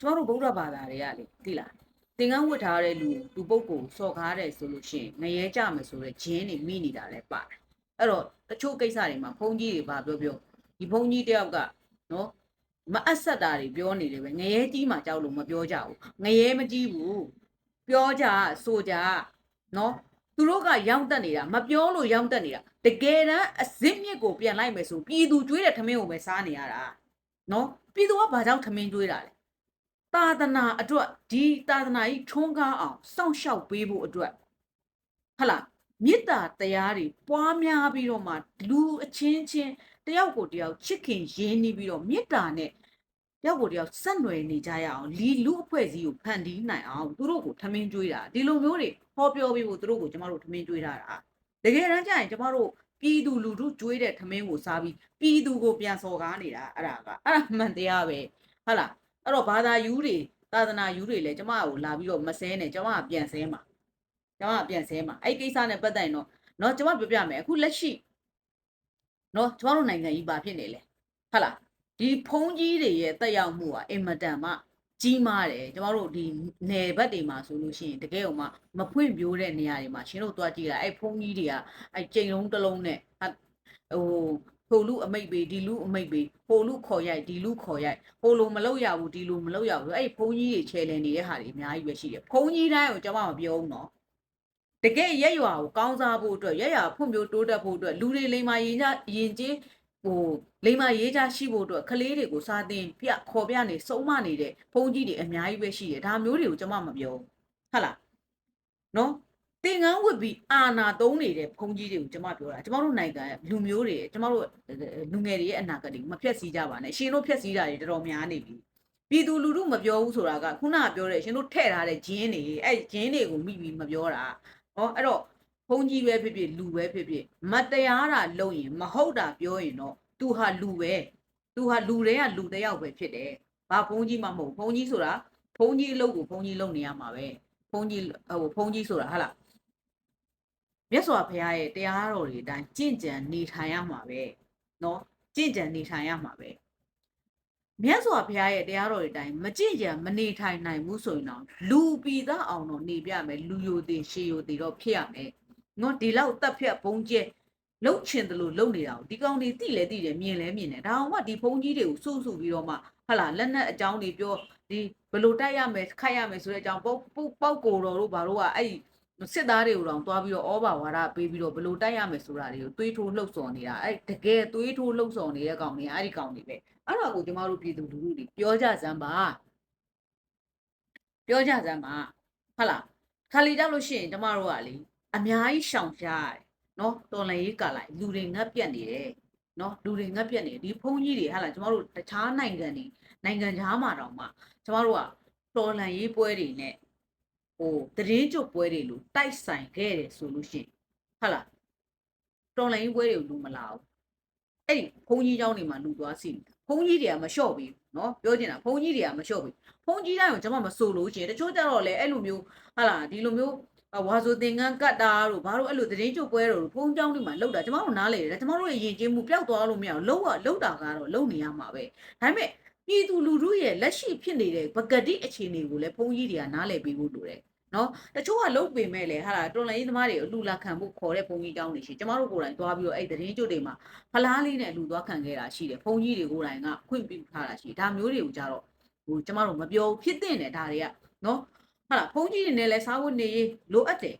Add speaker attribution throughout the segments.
Speaker 1: ကျမတို့ဗုဒ္ဓဘာသာတွေကလေသိလားသင်္ကန်းဝတ်ထားတဲ့လူလူပုဂ္ဂိုလ်စော်ကားတယ်ဆိုလို့ရှိရင်ငရဲကြမယ်ဆိုတော့ဂျင်းတွေမိနေတာလည်းပါတယ်အဲ့တော့တချို့ကိစ္စတွေမှာဘုန်းကြီးတွေဘာပြောပြောဒီဘုန်းကြီးတယောက်ကနော်မအပ်ဆက်တာတွေပြောနေတယ်ပဲငရဲကြီးမှကြောက်လို့မပြောကြဘူးငရဲမကြီးဘူးပြောကြဆိုကြနော်သူတို့ကရောင်းတက်နေတာမပြောလို့ရောင်းတက်နေတာတကယ်တမ်းအစစ်မြစ်ကိုပြန်လိုက်မယ်ဆိုပြည်သူကျွေးတဲ့ထမင်းကိုပဲစားနေရတာနော်ပြည်သူကဘာကြောင့်ထမင်းကျွေးတာလဲ သာသနာအတွက်ဒီသာသနာကြီးထွန်းကားအောင်စောင့်ရှောက်ပေးဖို့အတွက်ဟတ်လာမေတ္တာတရားတွေပွားများပြီးတော့မှလူအချင်းချင်းတယောက်ကိုတယောက်ချစ်ခင်ရင်းနှီးပြီးတော့မေတ္တာနဲ့တယောက်ကိုတယောက်ဆက်နွယ်နေကြရအောင်လီလူအဖွဲ့စည်းကိုဖန်တီးနိုင်အောင်သူတို့ကိုထမင်းကျွေးတာဒီလိုမျိုးတွေဟောပြောပြီးဖို့သူတို့ကိုကျမတို့ထမင်းကျွေးတာတာတကယ်တမ်းကျရင်ကျမတို့ပြည်သူလူထုကျွေးတဲ့ထမင်းကိုစားပြီးပြည်သူကိုပြန်စော်ကားနေတာအဲ့ဒါကအဲ့ဒါမှန်တရားပဲဟုတ်လား အဲ့တော့ဘာသာယူတွေသာသနာယူတွေလည်းကျမကိုလာပြီးတော့မဆဲနဲ့ကျမကပြန်ဆဲမှာကျမကပြန်ဆဲမှာအဲ့ကိစ္စနဲ့ပတ်သက်ရင်တော့နော်ကျမပြောပြမယ်အခုလက်ရှိနော်ကျမတို့နိုင်ငံကြီးဘာဖြစ်နေလဲဟုတ်လားဒီဖုံးကြီးတွေရဲ့တက်ရောက်မှုကအင်မတန်မှကြီးမားတယ်ကျမတို့ဒီနယ်ဘက်တွေမှာဆိုလို့ရှိရင်တကယ်တော့မှမဖွင့်ပြိုးတဲ့နေရာတွေမှာရှင်တို့သွားကြည့်တာအဲ့ဖုန်းကြီးတွေကအဲ့ကြိမ်လုံးတစ်လုံးနဲ့ဟို ဟိုဟိုလူအမိတ်ပေးဒီလူအမိတ်ပေးဟိုလူခေါ်ရိုက်ဒီလူခေါ်ရိုက်ဟိုလူမလုပ်ရဘူးဒီလူမလုပ်ရဘူးအဲ့ဒီဘုန်းကြီးတွေချဲလည်နေတဲ့ဟာတွေအများကြီးပဲရှိတယ်ဘုန်းကြီးတိုင်းကိုကျွန်မမပြောဘူးနော်တကယ်ရက်ရွာကိုကောင်းစားဖို့အတွက်ရက်ရွာဖွံ့ဖြိုးတိုးတက်ဖို့အတွက်လူတွေလိမ္မာရင်ကြရင်ချင်းဟိုလိမ္မာရေးကြရှိဖို့အတွက်ကလေးတွေကိုစာတင်ပြခေါ်ပြနေစုံမနေတဲ့ဘုန်းကြီးတွေအများကြီးပဲရှိတယ်ဒါမျိုးတွေကိုကျွန်မမပြောဘူးဟုတ်လားနော် သင်္ကန်းဝတ်ပြီးအာနာသုံးနေတဲ့ဘုန်းကြီးတွေကိုကျမပြောတာကျမတို့နိုင်ငံရဲ့လူမျိုးတွေရဲ့ကျမတို့လူငယ်တွေရဲ့အနာဂတ်တွေမဖြတ်စည်းကြပါနဲ့ရှင်တို့ဖြတ်စည်းတာတွေတော်တော်များနေပြီပြည်သူလူထုမပြောဘူးဆိုတာကခုနကပြောတဲ့ရှင်တို့ထည့်ထားတဲ့ဂျင်းတွေအဲ့ဂျင်းတွေကိုမိပြီးမပြောတာဟောအဲ့တော့ဘုန်းကြီးပဲဖြစ်ဖြစ်လူပဲဖြစ်ဖြစ်မတရားတာလုပ်ရင် မဟုတ်တာပြောရင်တော့သူဟာလူပဲသူဟာလူတွေကလူတစ်ယောက်ပဲဖြစ်တယ်ဘာဘုန်းကြီးမှမဟုတ်ဘူးဘုန်းကြီးဆိုတာဘုန်းကြီးအလုပ်ကိုဘုန်းကြီးလုပ်နေရမှာပဲဘုန်းကြီးဟိုဘုန်းကြီးဆိုတာဟာလား မြတ်စွာဘုရားရဲ့တရားတော်တွေအတိုင်းကြင့်ကြံနေထိုင်ရမှာပဲเนาะကြင့်ကြံနေထိုင်ရမှာပဲမြတ်စွာဘုရားရဲ့တရားတော်တွေအတိုင်းမကြင့်ကြံမနေထိုင်နိုင်ဘူးဆိုရင်တော့လူပြည်သားအောင်တော့နေပြမယ်လူယိုသေးရှေယိုသေးတော့ဖြစ်ရမယ်เนาะဒီလောက်တက်ဖြတ်ဘုံကျဲလှုပ်ချင်တယ်လို့လှုပ်နေတာကိုဒီကောင်တွေတိလဲတိတယ်မြင်လဲမြင်တယ်ဒါအောင်မှဒီဘုံကြီးတွေကိုစုစုပြီးတော့မှဟလာလက်နက်အကြောင်းတွေပြောဒီဘယ်လိုတိုက်ရမယ်ခိုက်ရမယ်ဆိုတဲ့အကြောင်းပေါ့ပေါက်ကိုတော်တို့ဘာလို့ကအဲ့ဒီ စစ်သားတွေကိုတောင်တွားပြီးတော့ဩဘာဝါဒပေးပြီးတော့ဘယ်လိုတိုက်ရမယ်ဆိုတာတွေကိုတွေးထိုးလှုပ်ဆော်နေတာအဲ့တကယ်တွေးထိုးလှုပ်ဆော်နေတဲ့ကောင်တွေအဲ့ဒီကောင်တွေပဲအဲ့ဒါကိုကျမတို့ပြည်သူလူထုတွေပြောကြစမ်းပါပြောကြစမ်းပါဟုတ်လားခါလီကြောက်လို့ရှိရင်ကျမတို့ကလေအများကြီးရှောင်ရှားရတယ်နော်တော်လန်ရေးကာလိုက်လူတွေငတ်ပြတ်နေတယ်နော်လူတွေငတ်ပြတ်နေဒီဖုန်းကြီးတွေဟာလားကျမတို့တခြားနိုင်ငံတွေနိုင်ငံခြားမှာတောင်မှကျမတို့ကတော်လန်ရေးပွဲတွေနဲ့ ဟိုတရင်ကျွတ်ပွဲတွေလို့တိုက်ဆိုင်ခဲ့တယ်ဆိုလို့ရှိရင်ဟုတ်လားတော်လိုင်းပွဲတွေကိုလူမလာဘူးအဲ့ဒီဘုန်းကြီးเจ้าတွေမှာလူသွားစီဘုန်းကြီးတွေကမလျှော့ဘူးเนาะပြောချင်တာဘုန်းကြီးတွေကမလျှော့ဘူးဘုန်းကြီးတိုင်းကိုကျွန်မမဆိုလို့ရှိရင်တချို့ကြတော့လေအဲ့လိုမျိုးဟုတ်လားဒီလိုမျိုးဝါဆိုသင်္ကန်းကတ်တာတို့ဘာလို့အဲ့လိုတရင်ကျွတ်ပွဲတို့ဘုန်းเจ้าတွေမှာလောက်တာကျွန်မတို့နားလေတယ်ကျွန်မတို့ရဲ့ယဉ်ကျေးမှုပျောက်သွားလို့မရဘူးလောက်ရလောက်တာကတော့လုံနေရမှာပဲဒါပေမဲ့ ပြည်သူလူထုရဲ့လက်ရှိဖြစ်နေတဲ့ပကတိအခြေအနေကိုလည်းဘုန်းကြီးတွေကနားလည်ပြီးဖို့လိုတယ်နော်တချို့ကလုတ်ပေမဲ့လေဟာလာတော်လိုင်းရေးသမားတွေအလှလာခံဖို့ခေါ်တဲ့ဘုံကြီးတောင်းနေရှိကျမတို့ကိုယ်တိုင်သွားပြီးတော့အဲ့သတင်းကျွတ်တွေမှာဖလားလေးနဲ့အလှသွားခံခဲ့တာရှိတယ်ဘုံကြီးတွေကိုယ်တိုင်ကခွင့်ပြုထားတာရှိဒါမျိုးတွေကိုကြတော့ဟိုကျမတို့မပြောဖြစ်တဲ့နဲ့ဒါတွေကနော်ဟာလာဘုံကြီးတွေနဲ့လည်းစားဝတ်နေရေးလိုအပ်တယ်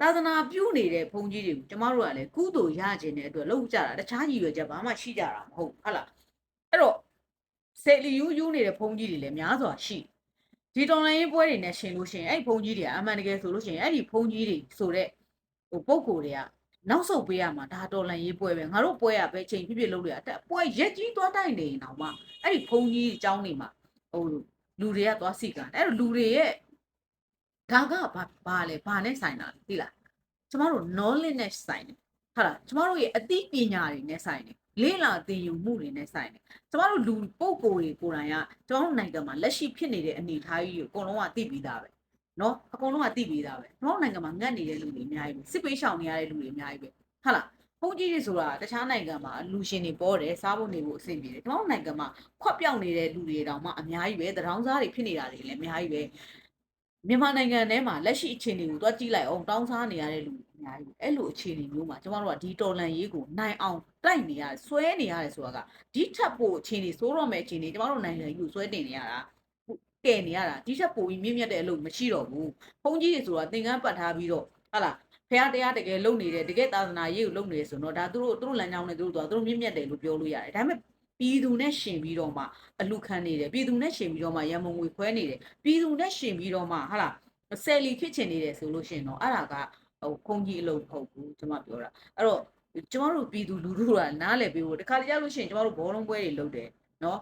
Speaker 1: သာသနာပြုနေတဲ့ဘုံကြီးတွေကိုကျမတို့ကလည်းကုသိုလ်ရခြင်းတဲ့အတွက်လုပ်ကြတာတခြားရည်ရွယ်ချက်ဘာမှရှိကြတာမဟုတ်ဟုတ်လားအဲ့တော့ စေလီယူယူနေတဲ့ဘုံကြီးတွေလည်းများစွာရှိတယ်ဒီတော်လိုင်းရေးပွဲတွေနဲ့ရှင်လို့ရှိရင်အဲ့ဒီဘုန်းကြီးတွေကအမှန်တကယ်ဆိုလို့ရှိရင်အဲ့ဒီဘုန်းကြီးတွေဆိုတဲ့ဟိုပုံကိုယ်တွေကနောက်ဆုတ်ပေးရမှာဒါတော်လိုင်းရေးပွဲပဲငါတို့ပွဲရပဲချိန်ပြည့်ပြည့်လုပ်လို့ရတဲ့ပွဲရက်ကြီးသွားတိုက်နေရင်တော့မှအဲ့ဒီဘုန်းကြီးအကြောင်းတွေမှာဟိုလူတွေကသွားစီကအဲ့တော့လူတွေရဲ့ဒါကဘာဘာလဲဘာနဲ့ဆိုင်တာလဲသိလားကျမတို့ knowledge နဲ့ဆိုင်တယ်ဟုတ်လားကျမတို့ရဲ့အသိပညာတွေနဲ့ဆိုင်တယ် လေ့လာသင်ယူမှုတွေနဲ့ဆိုင်တယ်။ကျမတို့လူပုဂ္ဂိုလ်တွေကိုယ်တိုင်ကကျမတို့နိုင်ငံမှာလက်ရှိဖြစ်နေတဲ့အနေအထားကြီးကိုအကုန်လုံးကသိပြီးသားပဲ။နော်အကုန်လုံးကသိပြီးသားပဲ။ကျွန်တော်နိုင်ငံမှာငတ်နေတဲ့လူတွေအများကြီးပဲ။စစ်ပေးရှောင်နေရတဲ့လူတွေအများကြီးပဲ။ဟုတ်လား။ဖုန်းကြီးတွေဆိုတာတခြားနိုင်ငံမှာလူရှင်တွေပေါ်တယ်စားဖို့နေဖို့အဆင်ပြေတယ်ကျွန်တော်နိုင်ငံမှာခွက်ပြောင်နေတဲ့လူတွေတောင်မှအများကြီးပဲတရောင်းစားတွေဖြစ်နေတာတွေလည်းအများကြီးပဲမြန်မာနိုင်ငံထဲမှာလက်ရှိအခြေအနေကိုသွားကြည့်လိုက်အောင်တောင်းစားနေရတဲ့လူတွေ အများကြီးပဲအဲ့လိုအခြေအနေမျိုးမှာကျွန်တော်တို့ကဒီတော်လန်ရေးကိုနိုင်အောင်တိုက်နေရတယ်ဆွဲနေရတယ်ဆိုတာကဒီထက်ပိုအခြေအနေစိုးတော့မဲ့အခြေအနေကျွန်တော်တို့နိုင်ငံကြီးကိုဆွဲတင်နေရတာကဲနေရတာဒီထက်ပိုပြီးမြင့်မြတ်တဲ့အလုပ်မရှိတော့ဘူးဖုန်းကြီးတွေဆိုတာသင်ကန်းပတ်ထားပြီးတော့ဟာလားဖះတရားတကယ်လုံနေတယ်တကယ်သာသနာရေးကိုလုံနေတယ်ဆိုတော့ဒါသူတို့သူတို့လမ်းကြောင်းနဲ့သူတို့သွားသူတို့မြင့်မြတ်တယ်လို့ပြောလို့ရတယ်ဒါပေမဲ့ပြည်သူနဲ့ရှင်ပြီးတော့မှအလူခံနေတယ်ပြည်သူနဲ့ရှင်ပြီးတော့မှရန်မုံငွေခွဲနေတယ်ပြည်သူနဲ့ရှင်ပြီးတော့မှဟာလားဆယ်လီဖြစ်ချင်နေတယ်ဆိုလို့ရှင်တော့အဲ့ဒါက ဟိုခုံကြီးအလုပ်မဟုတ်ဘူးကျွန်မပြောတာအဲ့တော့ကျွန်တော်တို့ပြည်သူလူထုကနားလည်ပေးဖို့တခါလေရလို့ရှိရင်ကျွန်တော်တို့ဘောလုံးပွဲတွေလုပ်တယ်နော်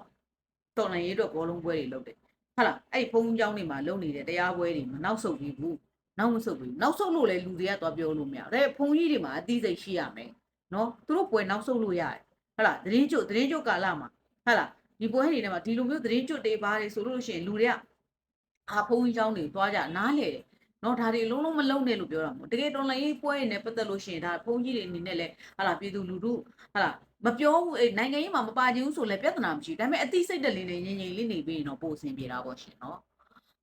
Speaker 1: တော်လိုင်းရေးအတွက်ဘောလုံးပွဲတွေလုပ်တယ်ဟုတ်လားအဲ့ဘုံကျောင်းတွေမှာလုပ်နေတဲ့တရားပွဲတွေမနောက်ဆုတ်ပြီးဘူးနောက်မဆုတ်ဘူးနောက်ဆုတ်လို့လေလူတွေကသွားပြောလို့မရဘူးဒါပေမဲ့ဘုံကြီးတွေမှာအသိစိတ်ရှိရမယ်နော်သူတို့ပွဲနောက်ဆုတ်လို့ရတယ်ဟုတ်လားသတင်းကျွတ်သတင်းကျွတ်ကာလမှာဟုတ်လားဒီပွဲတွေထဲမှာဒီလိုမျိုးသတင်းကျွတ်တွေပါတယ်ဆိုလို့ရှိရင်လူတွေကအာဘုံကြီးကျောင်းတွေသွားကြနားလေတယ် နော်ဒါတွေလုံးလုံးမလုံးနဲ့လို့ပြောတာမဟုတ်တကယ်တော်လိုင်းရေးပွဲတွေနဲ့ပတ်သက်လို့ရှိရင်ဒါဖုန်ကြီးတွေအနေနဲ့လဲဟလာပြည်သူလူထုဟလာမပြောဘူးအေးနိုင်ငံရေးမှာမပါချင်ဘူးဆိုလဲပြဿနာမရှိဘူးဒါပေမဲ့အသိစိတ်တက်လေးနဲ့ငြိမ်ငြိမ်လေးနေပြီးရင်တော့ပို့အဆင်ပြေတာပေါ့ရှင်နော်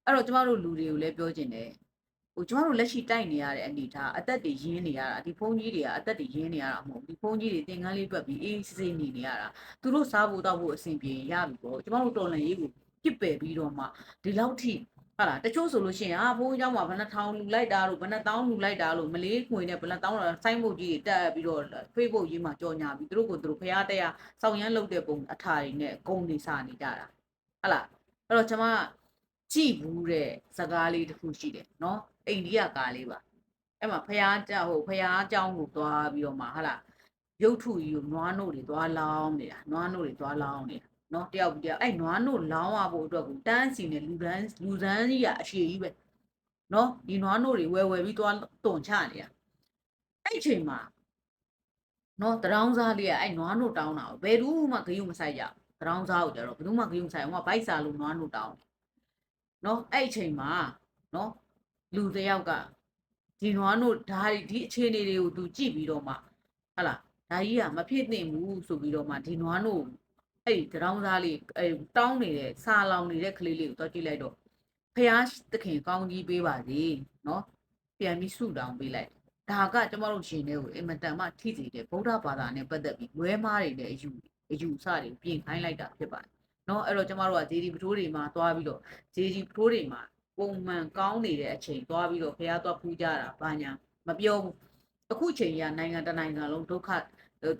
Speaker 1: အဲ့တော့ကျမတို့လူတွေကိုလည်းပြောချင်တယ်ဟိုကျမတို့လက်ရှိတိုက်နေရတဲ့အနေထားအသက်တွေရင်းနေရတာဒီဖုန်းကြီးတွေကအသက်တွေရင်းနေရတာမဟုတ်ဘူးဒီဖုန်းကြီးတွေသင်္ကန်းလေးတွက်ပြီးအေးစစ်စစ်နေနေရတာသူတို့စားဖို့တောက်ဖို့အဆင်ပြေရပြီပေါ့ကျမတို့တော်လန်ရေးကိုပြစ်ပယ်ပြီးတော့မှဒီလောက်ထိ ဟာလားတချို့ဆိုလို့ရှိရင်အာဘုန်းကြီးเจ้าမှာဘယ်နှထောင်လူလိုက်တာလို့ဘယ်နှတောင်းလူလိုက်တာလို့မလေးခွင်နဲ့ဘယ်နှတောင်းတာစိုင်းဘုတ်ကြီးတွေတက်ပြီးတော့ Facebook ကြီးမှာကြော်ညာပြီးသူတို့ကိုသူတို့ဖရားတရားစောင့်ရမ်းလုပ်တဲ့ပုံအထာတွေနဲ့ဂုံတွေစာနေကြတာဟာလားအဲ့တော့ကျမကြည့်ဘူးတဲ့စကားလေးတစ်ခုရှိတယ်နော် အိန္ဒိယကားလေးပါအဲ့မှာဖះเจ้าဟိုဖះเจ้าကိုသွားပြီးတော့မှဟာလားရုပ်ထုကြီးကိုနွားနို့တွေသွားလောင်းနေတာနွားနို့တွေသွားလောင်းနေတာ နော်တယောက်တယောက်အဲ့နွားနို့လောင်းရဖို့အတွက်ကိုတန်းစီနေလူတန်းလူတန်းကြီးကအရှိကြီးပဲနော်ဒီနွားနို့တွေဝယ်ဝယ်ပြီးသွားတုံချနေတာအဲ့ချိန်မှာနော်တရောင်းစားလေးကအဲ့နွားနို့တောင်းတာဘယ်သူမှဂယုမဆိုင်ကြတရောင်းစားကိုကြတော့ဘယ်သူမှဂယုမဆိုင်ဟိုကဘိုက်စာလို့နွားနို့တောင်းနော်အဲ့ချိန်မှာနော်လူတစ်ယောက်ကဒီနွားတို့ဓာဒီဒီအခြေအနေတွေကိုသူကြည့်ပြီးတော့မှဟလာဓာကြီးကမဖြစ်သင့်ဘူးဆိုပြီးတော့မှဒီနွားတို့ အဲ့ဒီတောင်းစားလေးအဲတောင်းနေတဲ့စာလောင်နေတဲ့ကလေးလေးကိုတော့ကြည့်လိုက်တော့ဖះသခင်ကောင်းကြီးပေးပါစေနော်ပြန်ပြီးဆုတောင်းပေးလိုက်ဒါကကျမတို့ရှင်တွေကိုအင်မတန်မှထိစီတဲ့ဗုဒ္ဓဘာသာနဲ့ပတ်သက်ပြီးလွဲမားတွေနဲ့အယူအယူဆတွေပြင်ခိုင်းလိုက်တာဖြစ်ပါတယ်နော်အဲ့တော့ကျမတို့ကဂျေဒီပထိုးတွေမှာသွားပြီးတော့ဂျေဒီပထိုးတွေမှာပုံမှန်ကောင်းနေတဲ့အချိန်သွားပြီးတော့ဖះသွားဖူးကြတာဘာညာမပြောဘူးအခုချိန်ကနိုင်ငံတနိုင်ငံလုံးဒုက္ခ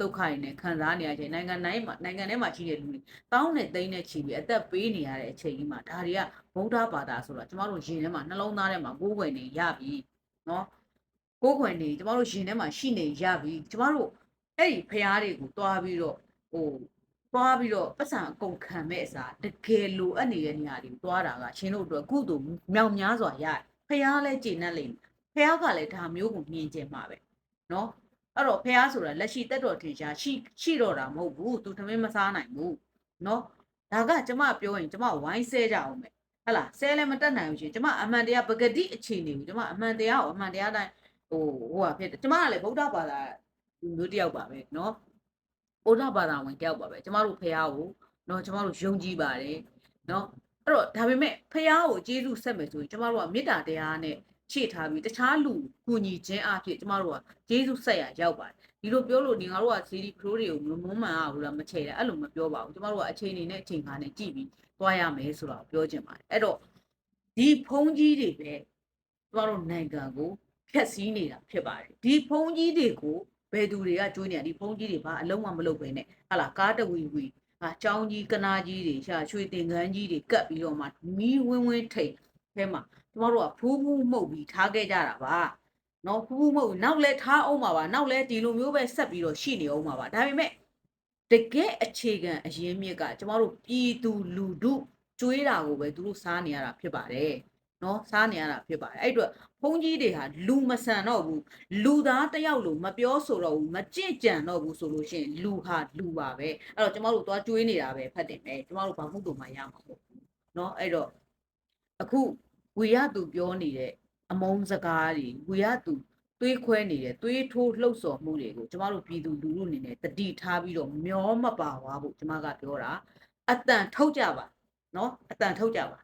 Speaker 1: ဒုက္ခတွေနဲ့ခံစားနေရချိန်နိုင်ငံတိုင်းမှာနိုင်ငံထဲမှာရှိတဲ့လူတွေတောင်းနဲ့သိန်းနဲ့ချီပြီးအသက်ပေးနေရတဲ့အချိန်ကြီးမှာဒါတွေကဗုဒ္ဓဘာသာဆိုတာကျမတို့ရင်ထဲမှာနှလုံးသားထဲမှာကိုးကွယ်နေရပြီနော်ကိုးကွယ်နေကျမတို့ရင်ထဲမှာရှိနေရပြီကျမတို့အဲ့ဒီဖះတွေကိုတွားပြီးတော့ဟိုတွားပြီးတော့ပတ်စံအကုန်ခံမဲ့အစားတကယ်လိုအပ်နေတဲ့နေရာတွေကိုတွားတာကရှင်တို့အတွက်ကုသိုလ်မြောင်များစွာရတယ်ဖះလည်းကျေနပ်လိမ့်မယ်ဖះကလည်းဒါမျိုးကိုမြင်ကျင်မှာပဲနော် အဲ့တော့ဖះဆိုတာလက်ရှိတက်တော်ထင်ရှားရှိရှိတော့တာမဟုတ်ဘူးသူသမင်းမစားနိုင်ဘူးနော်ဒါကကျမပြောရင်ကျမဝိုင်းဆဲကြအောင်ပဲဟလာဆဲလည်းမတက်နိုင်ဘူးရှင်ကျမအမှန်တရားပဂတိအခြေအနေကိုကျမအမှန်တရားကိုအမှန်တရားတိုင်းဟိုဟိုဟာဖြစ်တယ်ကျမကလည်းဗုဒ္ဓဘာသာလူမျိုးတစ်ယောက်ပါပဲနော်ဗုဒ္ဓဘာသာဝင်တစ်ယောက်ပါပဲကျမတို့ဖះကိုနော်ကျမတို့ယုံကြည်ပါတယ်နော်အဲ့တော့ဒါပေမဲ့ဖះကိုကျေးဇူးဆက်မယ်ဆိုရင်ကျမတို့ကမေတ္တာတရားနဲ့ ခြေထားပြီးတခြားလူကူညီခြင်းအဖြစ်ကျမတို့ကကျေးဇူးဆက်ရရောက်ပါတယ်ဒီလိုပြောလို့နေငါတို့ကစီဒီပရိုတွေကိုမမွန်းမှန်အောင်လားမချေတယ်အဲ့လိုမပြောပါဘူးကျမတို့ကအချိန်နေနဲ့အချိန်ခါနဲ့ကြည့်ပြီးသွားရမယ်ဆိုတာကိုပြောချင်ပါတယ်အဲ့တော့ဒီဖုံးကြီးတွေပဲကျမတို့နိုင်ငံကိုဖျက်ဆီးနေတာဖြစ်ပါတယ်ဒီဖုံးကြီးတွေကိုဘယ်သူတွေကကျွေးနေတာဒီဖုံးကြီးတွေဘာအလုံးဝမလုပ်ပဲနဲ့ဟာလာကားတဝီဝီဟာចောင်းကြီးကနာကြီးတွေရှာရွှေတင်ကန်းကြီးတွေကတ်ပြီးတော့မှမီးဝင်းဝင်းထိတ်အဲမှာ ကျမတို့ကဘူးဘူးမှုတ်ပြီးထားခဲ့ကြတာပါနော်ဘူးဘူးမှုတ်နောက်လဲထားအောင်ပါပါနောက်လဲဒီလိုမျိုးပဲဆက်ပြီးတော့ရှိနေအောင်ပါပါဒါပေမဲ့တကယ်အခြေခံအရင်းမြစ်ကကျမတို့ပြည်သူလူထုကျွေးတာကိုပဲသူတို့စားနေရတာဖြစ်ပါတယ်နော်စားနေရတာဖြစ်ပါတယ်အဲ့တော့ဘုန်းကြီးတွေဟာလူမဆန်တော့ဘူးလူသားတယောက်လို့မပြောဆိုတော့ဘူးမကြင့်ကြံတော့ဘူးဆိုလို့ရှိရင်လူဟာလူပါပဲအဲ့တော့ကျမတို့သွားကျွေးနေတာပဲဖတ်တယ်မယ်ကျမတို့ဘာမှုတို့မှရမှာမဟုတ်ဘူးနော်အဲ့တော့အခု ဝီရသူပြောနေတဲ့အမုန်းစကားတွေဝီရသူသူသွေးခွဲနေတဲ့သွေးထိုးလှုပ်ဆော်မှုတွေကိုကျမတို့ပြည်သူလူထုအနေနဲ့တတိထားပြီးတော့မျောမပါသွားဖို့ကျမကပြောတာအတန်ထုတ်ကြပါနော်အတန်ထုတ်ကြပါ